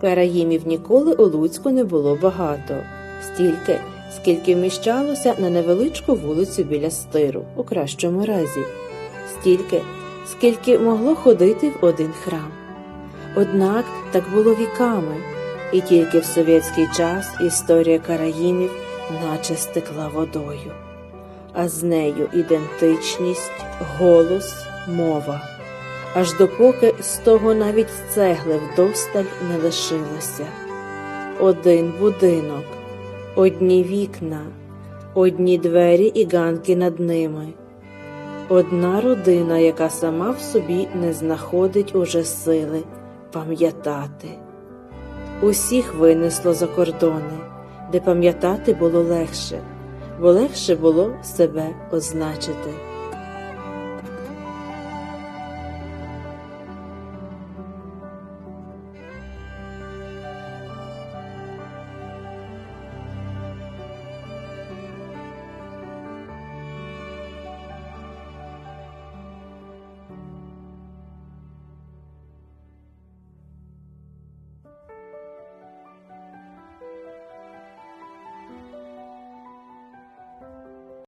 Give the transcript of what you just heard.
Караїмів ніколи у Луцьку не було багато, стільки, скільки вміщалося на невеличку вулицю біля стиру, у кращому разі, стільки, скільки могло ходити в один храм. Однак так було віками, і тільки в совєтський час історія Караїмів наче стекла водою, а з нею ідентичність, голос, мова. Аж допоки з того навіть цегли вдосталь не лишилося. Один будинок, одні вікна, одні двері і ганки над ними. Одна родина, яка сама в собі не знаходить уже сили пам'ятати. Усіх винесло за кордони, де пам'ятати було легше, бо легше було себе означити.